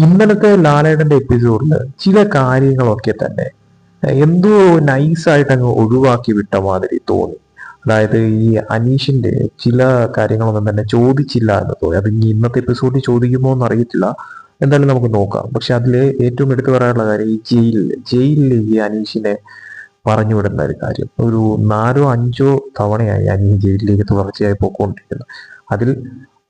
ഇന്നലത്തെ ലാലേട്ടന്റെ എപ്പിസോഡിൽ ചില കാര്യങ്ങളൊക്കെ തന്നെ എന്തോ നൈസായിട്ട് അങ്ങ് ഒഴിവാക്കി വിട്ട മാതിരി തോന്നി. അതായത് ഈ അനീഷിന്റെ ചില കാര്യങ്ങളൊന്നും തന്നെ ചോദിച്ചില്ല എന്ന് തോന്നി. അത് ഇനി ഇന്നത്തെ എപ്പിസോഡിൽ ചോദിക്കുമോ എന്ന് അറിയത്തില്ല എന്തായാലും നമുക്ക് നോക്കാം. പക്ഷെ അതിൽ ഏറ്റവും എടുത്തു പറയാനുള്ള കാര്യം ഈ ജയിലിൽ ജയിലിൽ ഈ അനീഷിനെ പറഞ്ഞു വിടുന്ന ഒരു കാര്യം. ഒരു നാലോ അഞ്ചോ തവണയായി അനീഷ് ജയിലിലേക്ക് തുടർച്ചയായി പോയിക്കൊണ്ടിരിക്കുന്നത് അതിൽ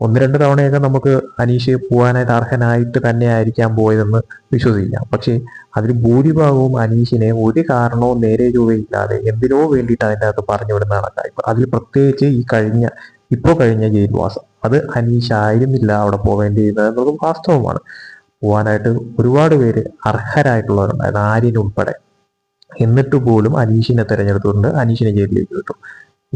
ഒന്ന് രണ്ട് തവണയൊക്കെ നമുക്ക് അനീഷ് പോകാനായിട്ട് അർഹനായിട്ട് തന്നെ ആയിരിക്കാം പോയതെന്ന് വിശ്വസിക്കാം. പക്ഷേ അതിൽ ഭൂരിഭാഗവും അനീഷിനെ ഒരു കാരണവും നേരെ ചൊവ്വയില്ലാതെ എന്തിനോ വേണ്ടിയിട്ട് അതിന്റെ അകത്ത് പറഞ്ഞു വിടുന്നതാണ് കാര്യം. അതിൽ പ്രത്യേകിച്ച് ഈ കഴിഞ്ഞ ഇപ്പോൾ കഴിഞ്ഞ ജയിൽവാസം അത് അനീഷ് ആയിരുന്നില്ല അവിടെ പോവേണ്ടിയിരുന്നത് എന്നതും വാസ്തവമാണ്. പോകാനായിട്ട് ഒരുപാട് പേര് അർഹരായിട്ടുള്ളവരുണ്ടായിരുന്നു ആര്യനുൾപ്പെടെ. എന്നിട്ട് പോലും അനീഷിനെ തെരഞ്ഞെടുത്തുകൊണ്ട് അനീഷിനെ ജയിലിലേക്ക് വിട്ടു.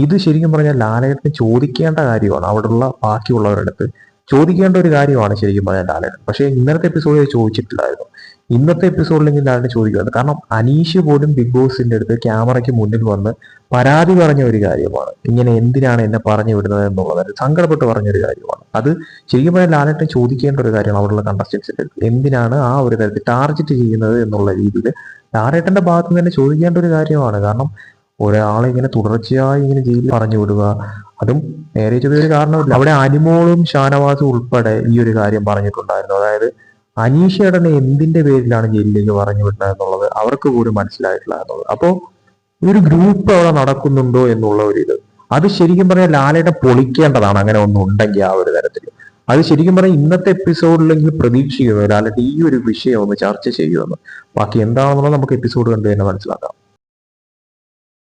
ഇത് ശരിക്കും പറഞ്ഞാൽ ലാലേട്ടന് ചോദിക്കേണ്ട കാര്യമാണ്. അവിടെയുള്ള ബാക്കിയുള്ളവരുടെ അടുത്ത് ചോദിക്കേണ്ട ഒരു കാര്യമാണ് ശരിക്കും പറഞ്ഞാൽ ലാലേട്ടൻ. പക്ഷേ ഇന്നത്തെ എപ്പിസോഡിൽ ചോദിച്ചിട്ടില്ലായിരുന്നു. ഇന്നത്തെ എപ്പിസോഡിലെങ്കിൽ ലാലേട്ടൻ ചോദിക്കുന്നത് കാരണം അനീഷ് പോലും ബിഗ് ബോസിന്റെ അടുത്ത് ക്യാമറയ്ക്ക് മുന്നിൽ വന്ന് പരാതി പറഞ്ഞ ഒരു കാര്യമാണ്. ഇങ്ങനെ എന്തിനാണ് എന്നെ പറഞ്ഞു വിടുന്നത് എന്നുള്ളത്. സങ്കടപ്പെട്ട് പറഞ്ഞൊരു കാര്യമാണ്. അത് ശരിക്കും പറഞ്ഞാൽ ലാലേട്ടൻ ചോദിക്കേണ്ട ഒരു കാര്യമാണ് അവിടെയുള്ള കണ്ടസ്റ്റൻസിന്റെ അടുത്ത്. എന്തിനാണ് ആ ഒരു തരത്തിൽ ടാർഗറ്റ് ചെയ്യുന്നത് എന്നുള്ള രീതിയിൽ ലാലേട്ടന്റെ ഭാഗത്ത് നിന്ന് തന്നെ ചോദിക്കേണ്ട ഒരു കാര്യമാണ്. കാരണം ഒരാളെ ഇങ്ങനെ തുടർച്ചയായി ഇങ്ങനെ ജയിലിൽ പറഞ്ഞു വിടുക. അതും നേരെ ചെറിയൊരു കാരണമില്ല അവിടെ അനിമോളും ഷാനവാസും ഉൾപ്പെടെ ഈ ഒരു കാര്യം പറഞ്ഞിട്ടുണ്ടായിരുന്നു. അതായത് അനീഷ് ഏടനെ എന്തിന്റെ പേരിലാണ് ജയിലിലേക്ക് പറഞ്ഞു വിടുന്നത് എന്നുള്ളത് അവർക്ക് പോലും മനസ്സിലായിട്ടില്ല എന്നുള്ളത്. അപ്പോ ഈ ഒരു ഗ്രൂപ്പ് അവിടെ നടക്കുന്നുണ്ടോ എന്നുള്ള ഒരു ഇത്. അത് ശരിക്കും പറഞ്ഞാൽ ലാലേട്ടൻ പൊളിക്കേണ്ടതാണ് അങ്ങനെ ഒന്നും ഉണ്ടെങ്കിൽ ആ ഒരു തരത്തിൽ. അത് ശരിക്കും പറഞ്ഞാൽ ഇന്നത്തെ എപ്പിസോഡിലെങ്കിൽ പ്രതീക്ഷിക്കുന്നു ലാലേട്ടൻ ഈ ഒരു വിഷയം ഒന്ന് ചർച്ച ചെയ്യുമെന്ന്. ബാക്കി എന്താണെന്നുള്ളത് നമുക്ക് എപ്പിസോഡ് കണ്ടു തന്നെ മനസ്സിലാക്കാം.